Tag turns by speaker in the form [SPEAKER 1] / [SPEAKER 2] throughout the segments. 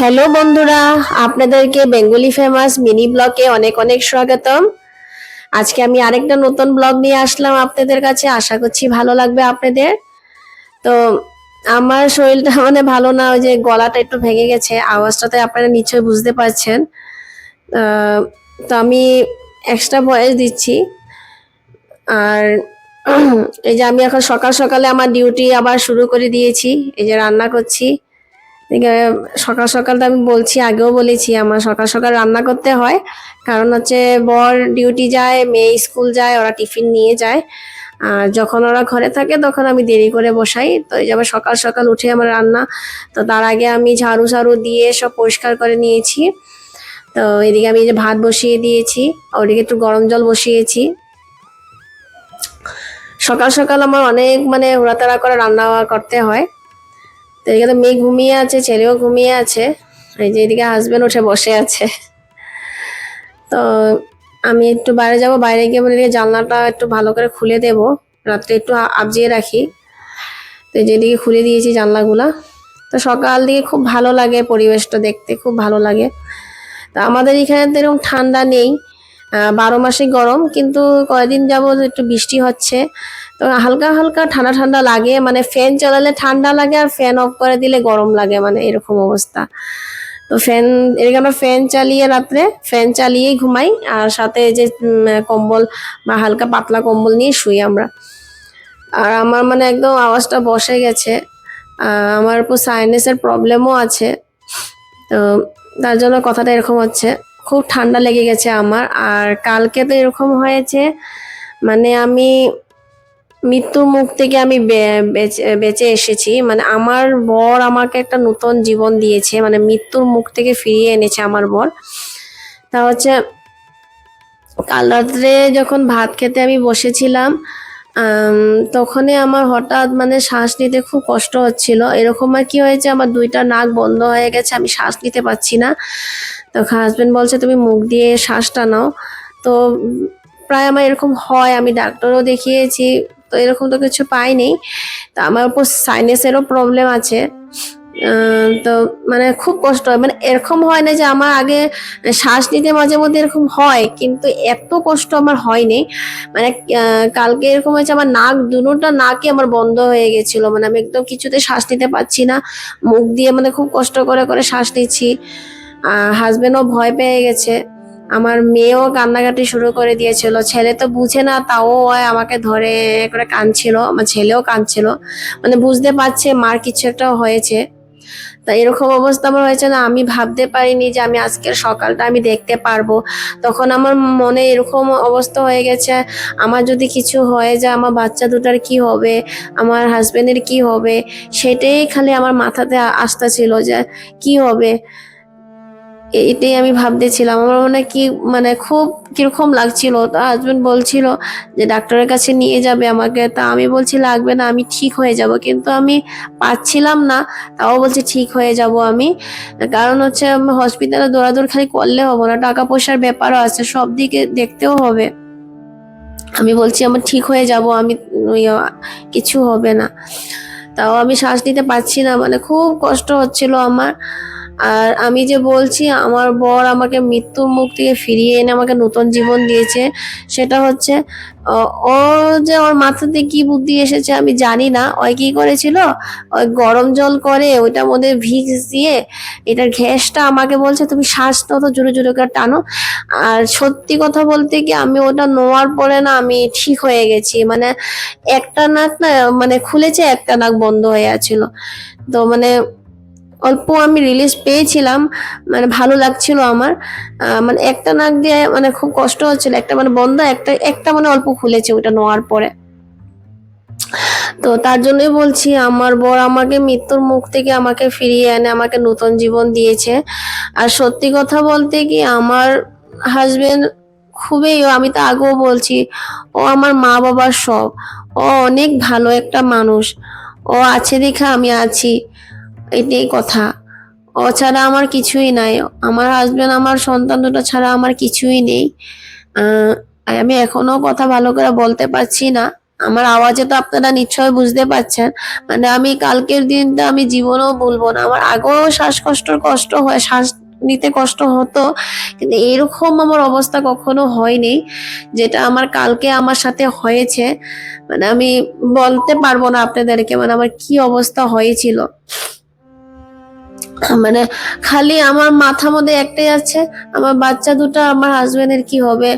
[SPEAKER 1] Hello বন্ধুরা, আপনাদেরকে Bengali famous mini ব্লগে অনেক অনেক স্বাগতম। আজকে আমি আরেকটা নতুন ব্লগ নিয়ে আসলাম আপনাদের কাছে, আশা করছি ভালো লাগবে আপনাদের। তো আমার শরীরটা মানে ভালো না, ওই যে গলাটা একটু ভেঙে গেছে, আওয়াজটাতে আপনারা নিশ্চয়ই বুঝতে পারছেন। তো আমি এক্সট্রা ভয়েস দিচ্ছি। আর এই যে আমি এখন সকাল সকালে আমার ডিউটি আবার শুরু করে দিয়েছি, এই যে রান্না করছি। সকাল সকাল তো আমি বলছি, আগেও বলেছি, আমার সকাল সকাল রান্না করতে হয়। কারণ হচ্ছে বর ডিউটি যায়, মেয়ে স্কুল যায়, ওরা টিফিন নিয়ে যায়। আর যখন ওরা ঘরে থাকে, তখন আমি দেরি করে বসাই। তো এই যে সকাল সকাল উঠে আমার রান্না, তো তার আগে আমি ঝাড়ু ঝাড়ু দিয়ে সব পরিষ্কার করে নিয়েছি। তো এদিকে আমি যে ভাত বসিয়ে দিয়েছি, ওদিকে একটু গরম জল বসিয়েছি। সকাল সকাল আমার অনেক মানে উড়াতাড়া করে রান্না করতে হয়। তো এদিকে তো মেয়ে ঘুমিয়ে আছে, ছেলেও ঘুমিয়ে আছে। এই যে এদিকে হাজবেন্ড উঠে বসে আছে। তো আমি একটু বাইরে যাব, বাইরে গিয়ে মানে জানলাটা একটু ভালো করে খুলে দেব। রাত্রে একটু আবজিয়ে রাখি। তো এই যে এদিকে খুলে দিয়েছি জানলাগুলা। তো সকাল দিকে খুব ভালো লাগে পরিবেশটা দেখতে, খুব ভালো লাগে। তো আমাদের এখানে তো এরকম ঠান্ডা নেই। বারো মাসে গরম, কিন্তু কয়েকদিন যাবত একটু বৃষ্টি হচ্ছে। তো হালকা হালকা ঠান্ডা ঠান্ডা লাগে মানে ফ্যান চালালে ঠান্ডা লাগে আর ফ্যান অফ করে দিলে গরম লাগে মানে এরকম অবস্থা। তো ফ্যান এদিকে আমরা ফ্যান চালিয়ে রাত্রে ফ্যান চালিয়েই ঘুমাই আর সাথে যে কম্বল বা হালকা পাতলা কম্বল নিয়ে শুই আমরা। আর আমার মানে একদম আওয়াজটা বসে গেছে। আমার উপর সাইনাসের প্রবলেমও আছে। তো তার জন্য কথাটা এরকম হচ্ছে, খুব ঠান্ডা লেগে গেছে আমার। আর কালকে তো এরকম হয়েছে মানে আমি মৃত্যুর মুখ থেকে আমি বেঁচে এসেছি। মানে আমার বর আমাকে একটা নতুন জীবন দিয়েছে মানে মৃত্যুর মুখ থেকে ফিরিয়ে এনেছে আমার বর। তা হচ্ছে, কাল রাত্রে যখন ভাত খেতে আমি বসেছিলাম তখনই আমার হঠাৎ মানে শ্বাস নিতে খুব কষ্ট হচ্ছিল। এরকম আর কি হয়েছে, আমার দুইটা নাক বন্ধ হয়ে গেছে, আমি শ্বাস নিতে পারছি না। তো হাজবেন্ড বলছে, তুমি মুখ দিয়ে শ্বাসটা নাও। তো প্রায় আমার এরকম হয়, আমি ডাক্তারও দেখিয়েছি। তো এরকম তো কিছু পাইনি। তো আমার উপর সাইনাসেরও প্রবলেম আছে। তো মানে খুব কষ্ট হয়। মানে এরকম হয় না যে আমার আগে শ্বাস নিতে মাঝে মধ্যে এরকম হয়, কিন্তু এত কষ্ট আমার হয়নি। মানে কালকে এরকম হয়েছে, আমার নাক দুটোটা নাকই আমার বন্ধ হয়ে গেছিল। মানে আমি একদম কিছুতে শ্বাস নিতে পারছি না। মুখ দিয়ে মানে খুব কষ্ট করে করে শ্বাস নিচ্ছি। হাজবেন্ডও ভয় পেয়ে গেছে। আমার মেয়েও কান্নাকাটি শুরু করে দিয়েছিল। ছেলে তো বুঝে না, তাও আমাকে ধরে করে কাঁদছিল, আমার ছেলেও কাঁদছিল। মানে বুঝতে পারছে মার কিছু একটা হয়েছে। তা এরকম অবস্থা আমার হয়েছে না, আমি ভাবতে পারিনি যে আমি আজকের সকালটা আমি দেখতে পারব। তখন আমার মনে এরকম অবস্থা হয়ে গেছে, আমার যদি কিছু হয়ে যায়, আমার বাচ্চা দুটার কি হবে, আমার হাজবেন্ডের কি হবে, সেটাই খালি আমার মাথাতে আসতে ছিল যে কি হবে। এটাই আমি ভাবতেছিলাম। আমার মনে কি মানে খুব কীরকম লাগছিল। তো হাজবেন্ড বলছিল যে, ডাক্তারের কাছে নিয়ে যাবে আমাকে। তা আমি বলছি, লাগবে না, আমি ঠিক হয়ে যাব। কিন্তু আমি পাচ্ছিলাম না। তাও বলছে, ঠিক হয়ে যাব আমি। কারণ হচ্ছে হসপিটালে দৌড়াদৌড় খালি করলে হবে না। টাকা পয়সার ব্যাপারও আছে, সব দিকে দেখতেও হবে। আমি বলছি, আমার ঠিক হয়ে যাব, আমি কিছু হবে না। তাও আমি শ্বাস নিতে পারছি না। মানে খুব কষ্ট হচ্ছিল আমার। আর আমি যে বলছি, আমার বর আমাকে মৃত্যুর মুখ থেকে ফিরিয়ে এনে আমাকে নতুন জীবন দিয়েছে, সেটা হচ্ছে, ও- যে ওর মাথাতে কি বুদ্ধি এসেছে আমি জানি না। ওই কি করেছিল? ওই গরম জল করে ওইটার মধ্যে ভিক্স দিয়ে এটার ঘ্যাসটা আমাকে বলছে, তুমি শ্বাস তত জোরে জোরে করে টানো। আর সত্যি কথা বলতে কি, আমি ওটা নেওয়ার পরে না আমি ঠিক হয়ে গেছি। মানে একটা নাক না মানে খুলেছে, একটা নাক বন্ধ হয়ে আছিল। তো মানে অল্প আমি রিলিজ পেয়েছিলাম মানে ভালো লাগছিল আমার। মানে একটা নাক দিয়ে মানে খুব কষ্ট হচ্ছিল, একটা মানে বন্ধ, একটা একটা মানে অল্প খুলেছে ওটা নেওয়ার পরে। তো তার জন্যই বলছি, আমার বর আমাকে মৃত্যুর মুখ থেকে আমাকে ফিরিয়ে এনে আমাকে নতুন জীবন দিয়েছে। আর সত্যি কথা বলতে কি, আমার হাজবেন্ড খুবই, আমি তো আগেও বলছি, ও আমার মা বাবার সব। ও অনেক ভালো একটা মানুষ। ও আছে দেখে আমি আছি। এটাই কথা। ও ছাড়া আমার কিছুই নাই। আমার হাজবেন্ড আমার সন্তান দুটো ছাড়া আমার কিছুই নেই। আমি এখনও কথা ভালো করে বলতে পারছি না। আমার আওয়াজে তো আপনারা নিশ্চয় বুঝতে পারছেন। মানে আমি কালকের দিনটা আমি জীবনেও ভুলবো না। আমার আগেও শ্বাসকষ্টর কষ্ট হয়, শ্বাস নিতে কষ্ট হতো। কিন্তু এরকম আমার অবস্থা কখনো হয়নি, যেটা আমার কালকে আমার সাথে হয়েছে। মানে আমি বলতে পারব না আপনাদেরকে মানে আমার কি অবস্থা হয়েছিল। মানে খালি আমার মাথার মধ্যে একটাই আছে, আমার বাচ্চা দুটো, আমার হাজবেন্ডের কি হবে?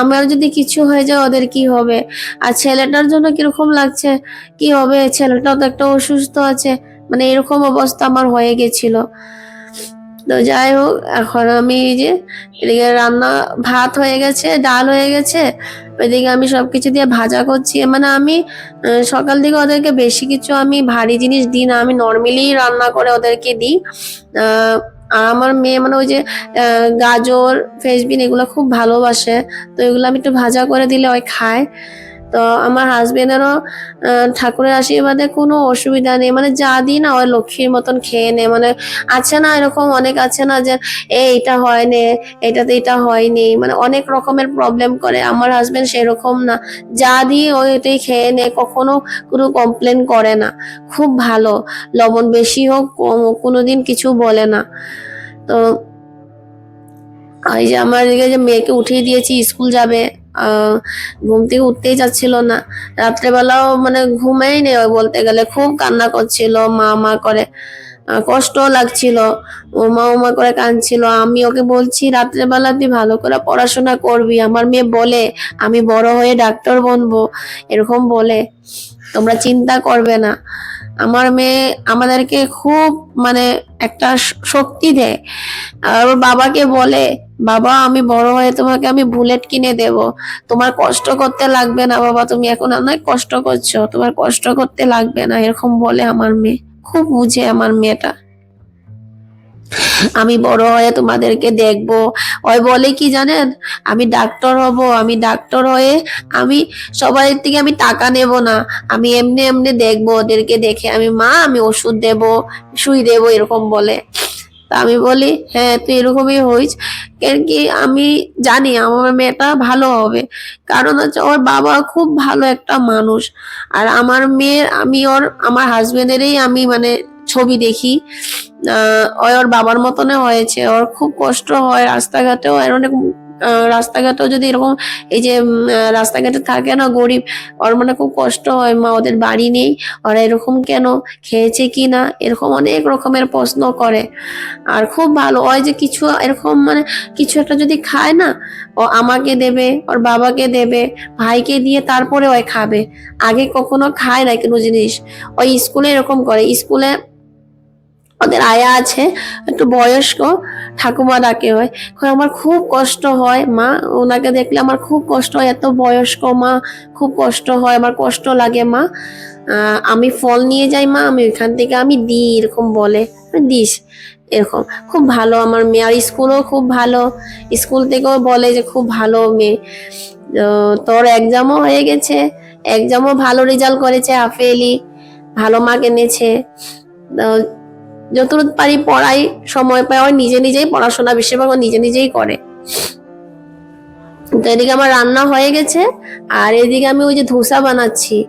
[SPEAKER 1] আমার যদি কিছু হয়ে যায়, ওদের কি হবে? আর ছেলেটার জন্য কীরকম লাগছে? কি হবে? ছেলেটাও তো একটা অসুস্থ আছে। মানে এরকম অবস্থা আমার হয়ে গেছিল। তো যাই হোক, এখন আমি যে এদিকে রান্না ভাত হয়ে গেছে, ডাল হয়ে গেছে। এদিকে আমি সবকিছু দিয়ে ভাজা করছি। মানে আমি সকাল থেকে ওদেরকে বেশি কিছু আমি ভারী জিনিস দিই না। আমি নর্মালি রান্না করে ওদেরকে দিই। আর আমার মেয়ে মানে ওই যে গাজর, ফেসবিন এগুলো খুব ভালোবাসে। তো এগুলো আমি একটু ভাজা করে দিলে ওই খায়। তো আমার হাজবেন্ডেরও ঠাকুরের আশীর্বাদে কোনো অসুবিধা নেই। মানে যা দিই না, ওই লক্ষ্মীর মতন খেয়ে নে মানে আছে না, এরকম অনেক আছে না যে, এ এটা হয়নি, এটাতে এটা হয়নি। মানে অনেক রকমের প্রবলেম করে। আমার হাজবেন্ড সেরকম না। যা দিই, ও এটাই খেয়ে নে কখনো কোনো কমপ্লেন করে না। খুব ভালো। লবণ বেশি হোক, কম হোক, কোনোদিন কিছু বলে না। তো, এই যে আমার যে মেয়েকে উঠিয়ে দিয়েছি, স্কুল যাবে। ঘুম থেকে উঠতেই যাচ্ছিল না। রাত্রেবেলাও মানে ঘুমেই নেই বলতে গেলে খুব কান্না করছিল মা মা করে আহ, কষ্টও লাগছিল। ও মা ও মা করে কাঁদছিল। আমি ওকে বলছি রাত্রেবেলা তুই ভালো করে পড়াশোনা করবি। আমার মেয়ে বলে আমি বড় হয়ে ডাক্তার বনবো। এরকম বলে। তোমরা চিন্তা করবে না। আমার মেয়ে আমাদেরকে খুব মানে একটা শক্তি দেয়। আর ওর বাবাকে বলে বাবা, আমি বড় হয়ে তোমাকে আমি বুলেট কিনে দেব। তোমার কষ্ট করতে লাগবে না বাবা, তুমি এখন অনেক কষ্ট করছ। তোমার কষ্ট করতে লাগবে না, এরকম বলে আমার মেয়ে। খুব বুঝে আমার মেয়েটা। আমি বড় হয়ে তোমাদেরকে দেখব। ওই বলে কি জানেন? আমি ডাক্তার হব, আমি ডাক্তার হয়ে আমি সবাই থেকে আমি টাকা নেব না। আমি এমনি এমনি দেখব ওদেরকে দেখে। আমি, মা, আমি ওষুধ দেব সুই দেব, এরকম বলে। তা আমি বলি হ্যাঁ তুই এরকমই হইস। কেন কি আমি জানি আমার মেয়েটা ভালো হবে। কারণ হচ্ছে ওর বাবা খুব ভালো একটা মানুষ। আর আমার মেয়ের, আমি ওর, আমার হাজবেন্ডেরই আমি মানে ছবি দেখি। ওর বাবার মতনে হয়েছে। ওর খুব কষ্ট হয়, রাস্তাঘাটেও আর অনেক রাস্তাঘাটেও যদি এরকম এই যে রাস্তাঘাটে থাকে না গরিব, ওর মানে খুব কষ্ট হয়, মা ওদের বাড়ি নেই, ওরা এরকম কেন, খেয়েছে কি না, এরকম অনেক রকমের প্রশ্ন করে। আর খুব ভালো, ওই যে কিছু, এরকম মানে কিছু একটা যদি খায় না, ও আমাকে দেবে, ওর বাবাকে দেবে, ভাইকে দিয়ে তারপরে ওই খাবে। আগে কখনো খায় না কোনো জিনিস। ওই স্কুলে এরকম করে, স্কুলে ওদের আয়া আছে, একটু বয়স্ক ঠাকুমা ডাকে হয়। আমার খুব কষ্ট হয়, মা, ওনাকে দেখলে আমার খুব কষ্ট হয়, এত বয়স্ক মা, খুব কষ্ট হয়, আমার কষ্ট লাগে মা। আমি ফল নিয়ে যাই মা, আমি ওইখান থেকে আমি দিই, এরকম বলে। দিস, এরকম। খুব ভালো আমার মেয়ে, আর স্কুলও খুব ভালো। স্কুল থেকেও বলে যে খুব ভালো মেয়ে। তোর এক্সামও হয়ে গেছে এক্সামও ভালো রেজাল্ট করেছে হাফেলি ভালো মার্ক এনেছে। যতটুকু পারি পড়াই, সময় পায় ওই নিজে নিজেই পড়াশোনা বেশিরভাগ নিজে নিজেই করে। তো এদিকে আমার রান্না হয়ে গেছে, আর এদিকে আমি ওই যে ধোসা বানাচ্ছি।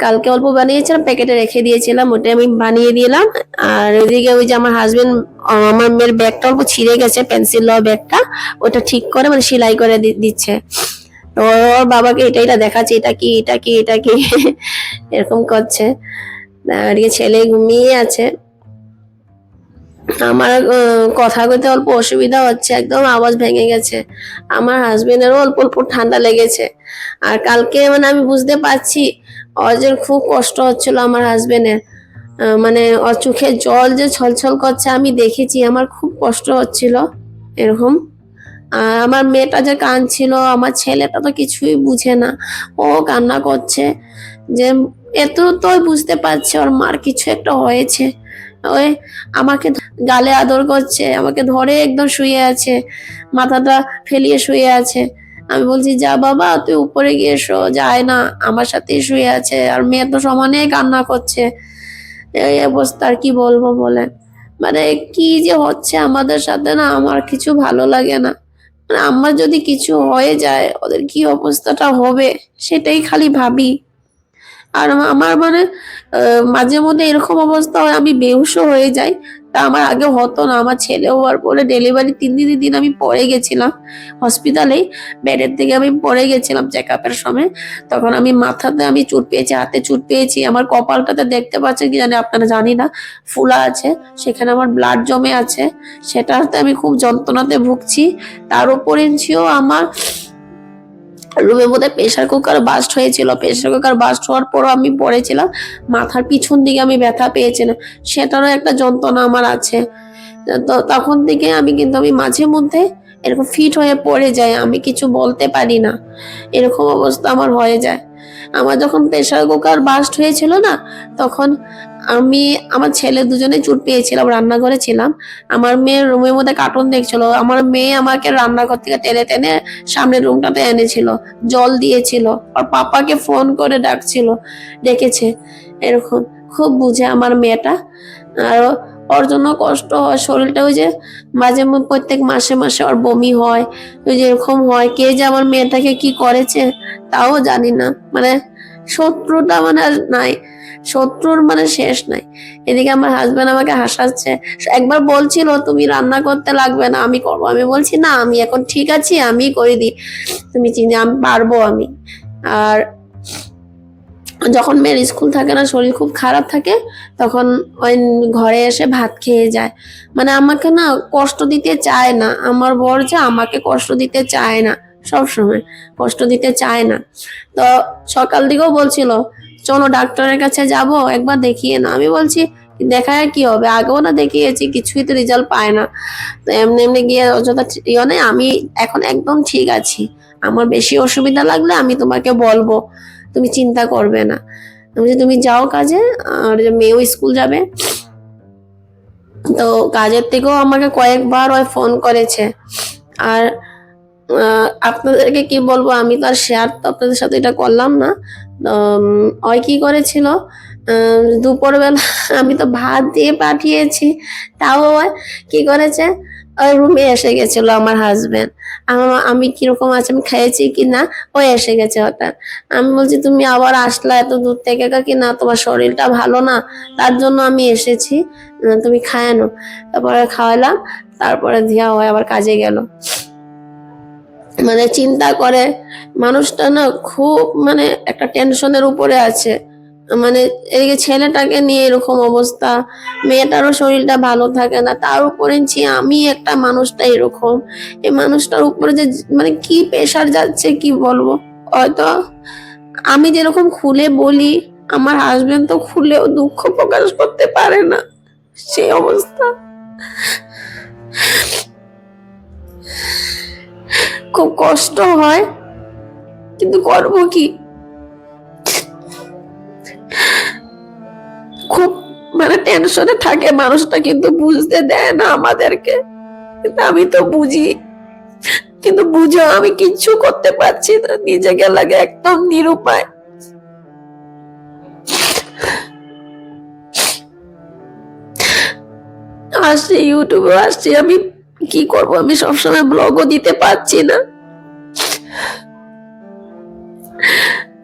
[SPEAKER 1] কালকে অল্প বানিয়েছিলাম, প্যাকেটে রেখে দিয়েছিলাম, ওটা আমি বানিয়ে দিলাম। আর ওইদিকে ওই যে আমার হাজবেন্ড আমার মেয়ের ব্যাগটা অল্প ছিঁড়ে গেছে পেন্সিল লওয়া ব্যাগটা, ওটা ঠিক করে মানে সেলাই করে দিচ্ছে। তো ওর বাবাকে এটা এটা দেখাচ্ছে, এটা কি এটা কি এটা কি, এরকম করছে। আর ছেলে ঘুমিয়ে আছে। আমার কথা কইতে অল্প অসুবিধা হচ্ছে, একদম আওয়াজ ভেঙে গেছে। আমার হাজবেন্ডেরও অল্প অল্প ঠান্ডা লেগেছে। আর কালকে মানে আমি বুঝতে পারছি, অজের খুব কষ্ট হচ্ছিল আমার হাজবেন্ডের মানে ওর চোখে জল যে ছলছল করছে, আমি দেখেছি, আমার খুব কষ্ট হচ্ছিল এরকম। আর আমার মেয়েটা যে কাঁদছিল, আমার ছেলেটা তো কিছুই বুঝে না। ও কান্না করছে, যে এত তো বুঝতে পারছে, ওর মার কিছু একটা হয়েছে। ওই আমাকে গালে আদর করছে, আমাকে ধরে একদম শুয়ে আছে, মাথাটা ফেলিয়ে শুয়ে আছে। আমি বলছি, যা বাবা, তুই উপরে গিয়ে শো, যায় না, আমার সাথেই শুয়ে আছে, আর মেয়ে তো সমানে কান্না করছে। এই অবস্থা আর কি বলব বলে মানে কি যে হচ্ছে আমাদের সাথে না, আমার কিছু ভালো লাগে না। মানে আমার যদি কিছু হয়ে যায়, ওদের কি অবস্থাটা হবে, সেটাই খালি ভাবি। আর আমার মানে মাঝে মধ্যে এরকম অবস্থা হয়, আমি বেহুশও হয়ে যাই। তা আমার আগে হতো না, আমার ছেলে হওয়ার পরে ডেলিভারি তিন দিনের দিন আমি পড়ে গেছিলাম হসপিটালেই বেডের থেকে আমি পড়ে গেছিলাম চেক আপের সময়। তখন আমি মাথাতে আমি চুট পেয়েছি, হাতে চুট পেয়েছি। আমার কপালটাতে দেখতে পাচ্ছেন কি জানি, আপনারা জানি না, ফুলা আছে, সেখানে আমার ব্লাড জমে আছে। সেটাতে আমি খুব যন্ত্রণাতে ভুগছি। তার উপরেও আমার রুমের মধ্যে প্রেশার কুকার বাস্ট হয়েছিল। প্রেশার কুকার বাস্ট হওয়ার পরও আমি পড়েছিলাম। মাথার পিছন দিকে আমি ব্যথা পেয়েছিলাম। সেটারও একটা যন্ত্রণা আমার আছে। তো তখন থেকে আমি কিন্তু আমি মাঝে মধ্যে এরকম ফিট হয়ে পড়ে যাই। আমি কিছু বলতে পারি না। এরকম অবস্থা আমার হয়ে যায়। আমার যখন প্রেশার কুকার বাস্ট হয়েছিল না, তখন আমি আমার ছেলে দুজনে চুট পেয়েছিলাম, রান্নাঘরে ছিলাম। আমার মেয়ের রুমের মধ্যে কার্টুন দেখছিল। আমার মেয়ে আমাকে রান্নাঘর থেকে টেনে টেনে সামনের রুমটাতে এনেছিল, জল দিয়েছিল। আর পাপাকে ফোন করে ডাকছিল, ডেকেছে, এরকম। খুব বুঝে আমার মেয়েটা। আর ওর জন্য কষ্ট হয়, শরীরটা ওই যে মাঝে প্রত্যেক মাসে মাসে ওর বমি হয়, ওই যে এরকম হয়। কে যে আমার মেয়েটাকে কি করেছে, তাও জানি না। মানে শত্রুটা মানে আর নাই। শত্রুর মানে শেষ নাই। এদিকে আমার হাজবেন্ড আমাকে হাসাচ্ছে। একবার বলছিল, তুমি রান্না করতে লাগবে না, আমি করব। আমি বলছি, না, আমি এখন ঠিক আছি আমি করে দিই। তুমি চিনি, আমি পারব আমি। আর যখন মেয়ের স্কুল থাকে না, শরীর খুব খারাপ থাকে, তখন ওই ঘরে এসে ভাত খেয়ে যায়। মানে আমাকে না কষ্ট দিতে চায় না। আমার বর যে আমাকে কষ্ট দিতে চায় না। সব সময় কষ্ট দিতে চায় না। তো সকাল দিকেও বলছিল, চলো ডাক্তারের কাছে যাব, একবার দেখিয়ে না আমি বলছি, দেখায় কি হবে? আগেও না দেখিয়েছি, কিছুই তো রেজাল্ট পায় না। তো এমনি এমনি গিয়ে অযথা ইয়ে নেই, আমি এখন একদম ঠিক আছি। আমার বেশি অসুবিধা লাগলে আমি তোমাকে বলব, তুমি চিন্তা করবে না। আমি যে তুমি যাও কাজে, আর মেয়েও স্কুল যাবে। তো কাজের থেকেও আমাকে কয়েকবার ওই ফোন করেছে। আর আপনাদেরকে কি বলব? আমি তো আর শেয়ার তো আপনাদের সাথে এটা করলাম না। ওই কি করেছিল? দুপুরবেলা আমি তো ভাত দিয়ে পাঠিয়েছি, তাও কি করেছে? ওই রুমে এসে গেছিল আমার হাজবেন্ড আমার আমি কীরকম আছে, আমি খেয়েছি কি না? ও এসে গেছে হঠাৎ। আমি বলছি, তুমি আবার আসলা এত দূর থেকে কি না? তোমার শরীরটা ভালো না। তার জন্য আমি এসেছি। তুমি খায়ানো তারপরে খাওয়ালাম, তারপরে দিয়া হয় আবার কাজে গেল। মানে চিন্তা করে। মানুষটা না খুব মানে একটা টেনশনের উপরে আছে। মানে এদিকে ছেলেটাকে নিয়ে এরকম অবস্থা, মেয়েটারও শরীরটা ভালো থাকে না, তার উপরে আমি একটা মানুষটা এরকম, এই মানুষটার উপরে যে মানে কি প্রেশার যাচ্ছে কি বলব? হয়তো আমি যেরকম খুলে বলি, আমার হাজবেন্ড তো খুলেও দুঃখ প্রকাশ করতে পারে না। সেই অবস্থা। খুব কষ্ট হয়, কিন্তু করব কি? খুব মানে টেনশনে থাকে, মানুষটা কিন্তু বুঝতে দেয় না আমাদেরকে। কিন্তু আমি তো বুঝি, কিন্তু বুঝো আমি কিচ্ছু করতে পারছি না, নিজেকে লাগে একদম নিরুপায়। আসছি, ইউটিউবে আসছি, আমি কি করব? আমি সবসময় ব্লগও দিতে পারছি না।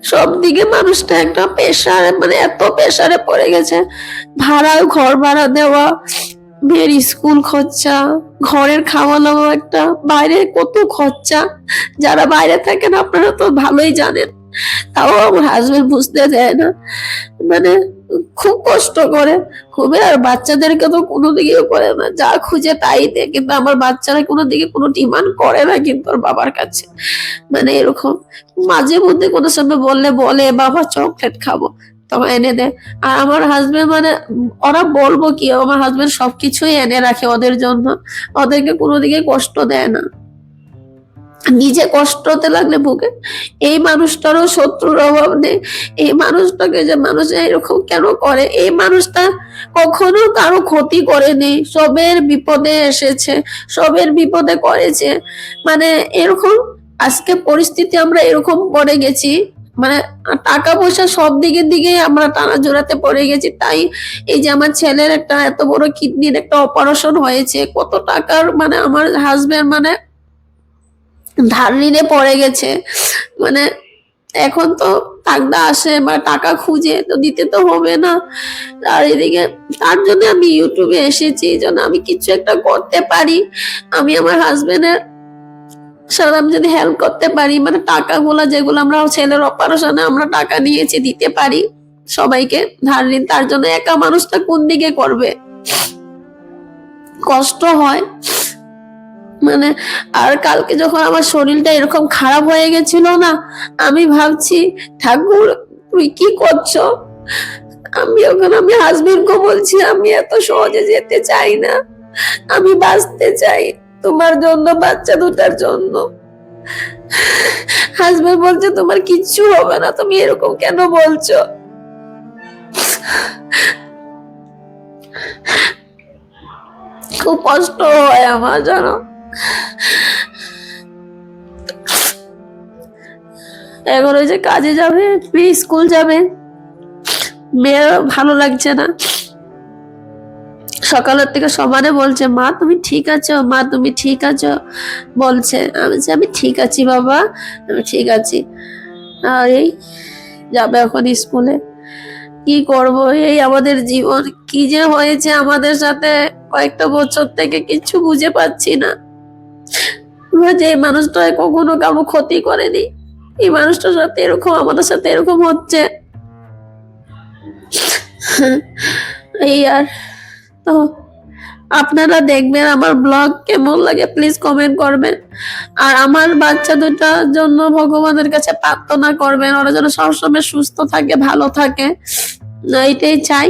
[SPEAKER 1] সব দিকে মানুষটা একটা পেশার মানে এত পেশারে পড়ে গেছে। ভাড়া, ঘর ভাড়া দেওয়া, মেয়ের স্কুল খরচা, ঘরের খাওয়া দাওয়া একটা বাইরে কত খরচা। যারা বাইরে থাকেন, আপনারা তো ভালোই জানেন। তাও আমার হাজবেন্ড বুঝতে দেয় না। মানে খুব কষ্ট করে। খুবই, আর বাচ্চাদেরকে তো কোনো দিকে করে না। যা খুঁজে তাই দেয়, কিন্তু আমার বাচ্চারা কোনো দিকে কোনো ডিমান্ড করে না কিন্তু ওর বাবার কাছে। মানে এরকম মাঝে মধ্যে কোনো সময় বললে বলে, বাবা চকলেট খাব। তখন এনে দেয়। আর আমার হাজবেন্ড মানে ওরা বলব কি, আমার হাজবেন্ড সবকিছুই এনে রাখে ওদের জন্য। ওদেরকে কোনো দিকে কষ্ট দেয় না। নিজে কষ্ট হতে লাগলে বুকে এই মানুষটারও শত্রুর অভাব নেই। এই মানুষটাকে যে মানুষ এরকম কেন করে? এই মানুষটা কখনো কারও ক্ষতি করেনি। সবের বিপদে এসেছে, সবের বিপদে করেছে। মানে এরকম আজকে পরিস্থিতি আমরা এরকম পড়ে গেছি। মানে টাকা পয়সা সব দিকের দিকে আমরা টানা জোড়াতে পড়ে গেছি। তাই এই যে আমার ছেলের একটা এত বড় কিডনির একটা অপারেশন হয়েছে, কত টাকার মানে আমার হাজবেন্ড মানে ধার ঋণে পড়ে গেছে। মানে এখন তো টাকটা আসে বা টাকা খুঁজে তো দিতে তো হবে না। আর এদিকে তার জন্য আমি ইউটিউবে এসেছি যেন আমি কিছু একটা করতে পারি। আমি আমার হাজবেন্ডের সাথে আমি যদি হেল্প করতে পারি মানে টাকাগুলো যেগুলো আমরা ছেলের অপারেশনে আমরা টাকা নিয়েছি দিতে পারি সবাইকে। ধার ঋণ তার জন্য একা মানুষটা কোন দিকে করবে? কষ্ট হয়। মানে আর কালকে যখন আমার শরীরটা এরকম খারাপ হয়ে গেছিল না, আমি ভাবছি, ঠাকুর তুই কি করছ? আমি ওখানে, আমি হাজবেন্ডকে বলছি, আমি এত সহজে যেতে চাই না, আমি বাঁচতে চাই তোমার জন্য, বাচ্চা দুটার জন্য। হাজবেন্ড বলছে, তোমার কিচ্ছু হবে না, তুমি এরকম কেন বলছো? খুব কষ্ট হয় আমার, জানো? এখন ওই যে কাজে যাবে মেয়ে স্কুল যাবে। মেয়ের ভালো লাগছে না। সকালের থেকে সমানে বলছে, মা, তুমি ঠিক আছো? মা, তুমি ঠিক আছো? বলছে, আমি আমি ঠিক আছি বাবা, আমি ঠিক আছি। আর এই যাবে এখন স্কুলে। কি করব? এই আমাদের জীবন কি যে হয়েছে আমাদের সাথে? কয়েকটা বছর থেকে কিছু বুঝে পাচ্ছি না। যে মানুষটা কখনো কারও ক্ষতি করেনি। এই মানুষটার সাথে এরকম, আমাদের সাথে এরকম হচ্ছে। এই আর তো আপনারা দেখবেন আমার ব্লগ কেমন লাগে প্লিজ কমেন্ট করবেন। আর আমার বাচ্চা দুটার জন্য ভগবানের কাছে প্রার্থনা করবেন, ওরা যেন সবসময় সুস্থ থাকে, ভালো থাকে। এইটাই চাই,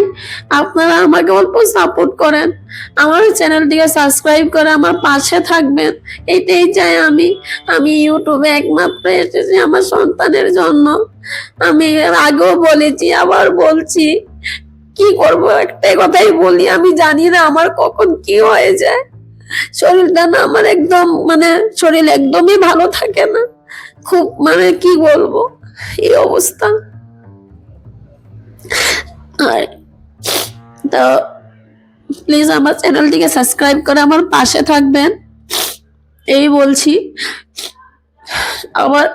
[SPEAKER 1] আপনারা আমাকে অল্প সাপোর্ট করেন। আমার চ্যানেলটিকে সাবস্ক্রাইব করে আমার পাশে থাকবেন। এটাই চাই আমি। আমি ইউটিউবে একমাত্র এসেছি আমার সন্তানের জন্য। আমি আগেও বলেছি, আবার বলছি, কি করব? একটাই কথাই বলি, আমি জানি না আমার কখন কি হয়ে যায়। শরীরটা না আমার একদম মানে শরীর একদমই ভালো থাকে না। খুব মানে কি বলব? এই অবস্থা। আর তো প্লিজ আমার চ্যানেলটিকে সাবস্ক্রাইব করে আমার পাশে থাকবেন। এই বলছি, আমার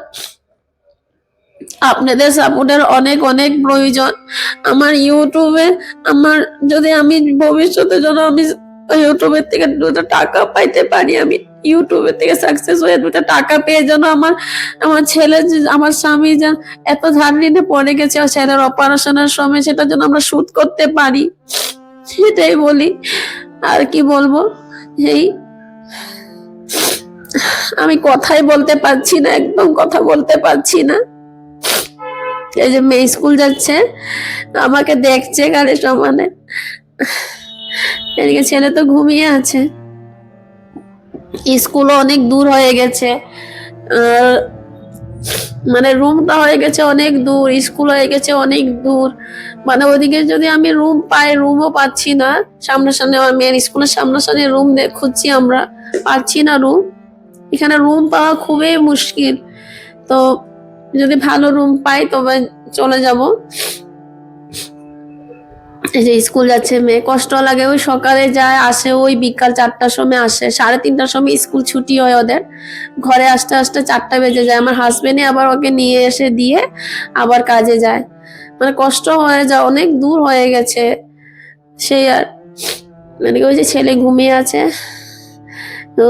[SPEAKER 1] আপনাদের সাপোর্টের অনেক অনেক প্রয়োজন। আমার ইউটিউবে আমার যদি আমি ভবিষ্যতে যেন আমি ইউটিউবের থেকে দুটো টাকা পাইতে পারি, আমি ইউটিউবের থেকে সাকসেস হয়ে দুটো টাকা পেয়ে যেন আমার আমার ছেলে আমার স্বামী যেন এত ধার ঋণে পড়ে গেছে ছেলের অপারেশনের সময় সেটা যেন আমরা শুট করতে পারি। সেটাই বলি। আর কি বলব? এই, আমি কথাই বলতে পারছি না, একদম কথা বলতে পারছি না। এই যে মেয়ে স্কুল যাচ্ছে, আমাকে দেখছে গাড়ি সমানে। এদিকে ছেলে তো ঘুমিয়ে আছে। স্কুলও অনেক দূর হয়ে গেছে। মানে রুমটা হয়ে গেছে অনেক দূর, স্কুল হয়ে গেছে অনেক দূর। মানে ওদিকে যদি আমি রুম পাই রুমও পাচ্ছি না। সামনাসামনি আমার মেয়ের স্কুলের সামনাসামনি রুম খুঁজছি আমরা। পাচ্ছি না রুম এখানে রুম পাওয়া খুবই মুশকিল। তো যদি ভালো রুম পাই, তবে চলে যাব। যে স্কুল যাচ্ছে মেয়ে, কষ্ট লাগে, ওই সকালে যায়, আসে, ওই বিকাল চারটার সময় আসে, সাড়ে তিনটার সময় স্কুল ছুটি হয় ওদের। ঘরে আসতে আসতে চারটা বেজে যায়, আমার হাজবেন্ডে আবার ওকে নিয়ে এসে দিয়ে আবার কাজে যায়। মানে কষ্ট হয়ে যায় অনেক দূর হয়ে গেছে, সেই আর। মানে ওই যে ছেলে ঘুমিয়ে আছে,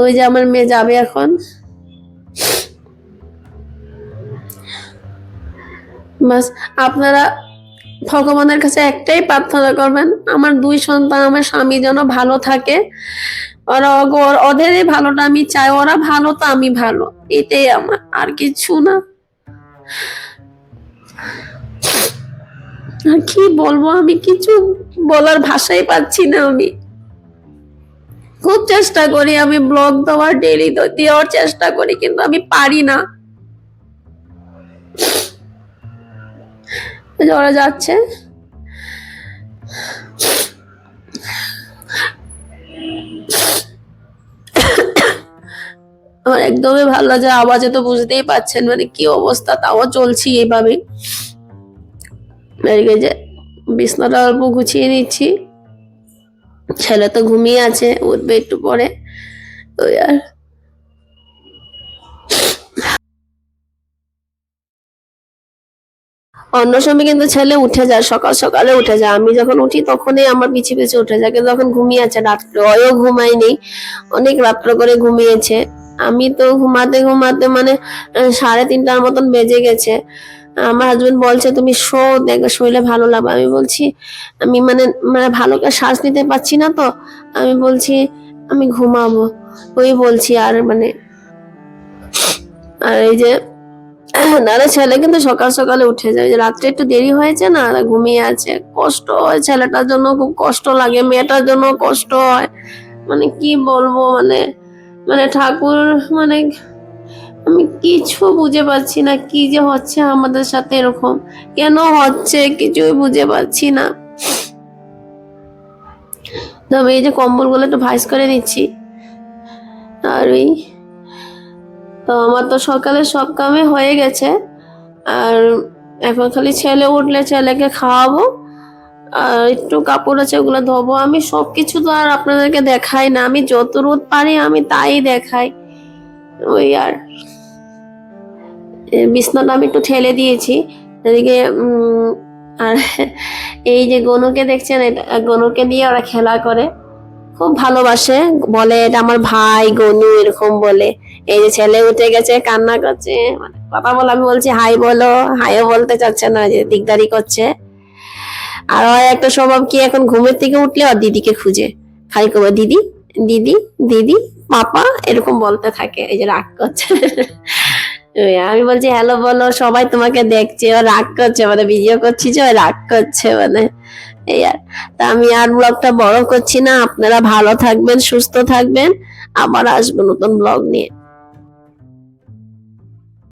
[SPEAKER 1] ওই যে আমার মেয়ে যাবে এখন। আপনারা ভগবানের কাছে একটাই প্রার্থনা করবেন, আমার দুই সন্তান, আমার স্বামী যেন ভালো থাকে। ওরা ওদেরই ভালোটা আমি চাই, ওরা ভালো তো আমি ভালো, এটাই আমার, আর কিছু না। আর কি বলব, আমি কিছু বলার ভাষাই পাচ্ছি না আমি। খুব চেষ্টা করি, আমি ব্লগ দেওয়ার ডেলি দেওয়ার চেষ্টা করি, কিন্তু আমি পারি না। ওরা যাচ্ছে। আমার একদমই ভালো লাগে আওয়াজে তো বুঝতেই পাচ্ছেন মানে কি অবস্থা, তাও চলছি এইভাবে যে বিছনাটা অল্প গুছিয়ে নিচ্ছি। ছেলে তো ঘুমিয়ে আছে, উঠবে একটু পরে। ওই আর অন্য সময় কিন্তু ছেলে উঠে যায়, সকাল সকালে উঠে যায়। আমি যখন উঠি তখনই আমার পিছে পিছে উঠে যায়, কিন্তু তখন ঘুমিয়ে আছে, রাত্রে অয়ও ঘুমায়নি, অনেক রাত্র করে ঘুমিয়েছে। আমি তো ঘুমাতে ঘুমাতে মানে সাড়ে তিনটার মতন বেজে গেছে। আমার হাজবেন্ড বলছে, তুমি শো, দেখবে শরীরে ভালো লাগবে। আমি বলছি, আমি মানে মানে ভালো করে শ্বাস নিতে পারছি না তো। আমি বলছি, আমি ঘুমাবো। ওই বলছি, আর মানে আর এই যে নারে ছেলে কিন্তু সকাল সকালে উঠে যায়। রাত্রে একটু দেরি হয়েছে না ঘুমিয়ে আছে। কষ্ট হয়, ছেলেটার জন্য খুব কষ্ট লাগে, মেয়েটার জন্য কষ্ট হয়। মানে কি বলব মানে মানে ঠাকুর মানে আমি কিছু বুঝে পাচ্ছি না, কি যে হচ্ছে আমাদের সাথে এরকম। কেন হচ্ছে কিছুই বুঝে পাচ্ছি না। তো আমি এই যে কম্বলগুলো একটু ভাইস করে নিচ্ছি। আর ওই তো আমার তো সকালে সব কামে হয়ে গেছে। আর এখন খালি ছেলে উঠলে ছেলেকে খাওয়াবো, আর একটু কাপড় আছে ওগুলো ধোবো। আমি সব কিছু তো আর আপনাদেরকে দেখাই না। আমি যত রোদ পারি আমি তাই দেখাই। ওই আর বিছনাটা আমি একটু ঠেলে দিয়েছি। এদিকে আর এই যে গনুকে দেখছেন গনুকে নিয়ে ওরা খেলা করে। খুব ভালোবাসে, বলে এটা আমার ভাই গনু, এরকম বলে। এই যে ছেলে উঠে গেছে, কান্না করছে। মানে কথা বলে, আমি বলছি, হাই বলো। হাইও বলতে চাচ্ছে না, যে দিকদারি করছে। আর একটা স্বভাব কি, এখন ঘুমের থেকে উঠলে আর দিদিকে খুঁজে। খালি করব দিদি দিদি দিদি, পাপা? এরকম বলতে থাকে, এই যে রাগ করছে। আমি বলছি, হ্যালো, বলো, সবাই তোমাকে দেখছে, ও রাগ করছে মানে ভিডিও করছি যে রাগ করছে মানে। এই আর, তা আমি আর ব্লগটা বড় করছি না, আপনারা ভালো থাকবেন, সুস্থ থাকবেন। আবার আসব নতুন ব্লগ নিয়ে।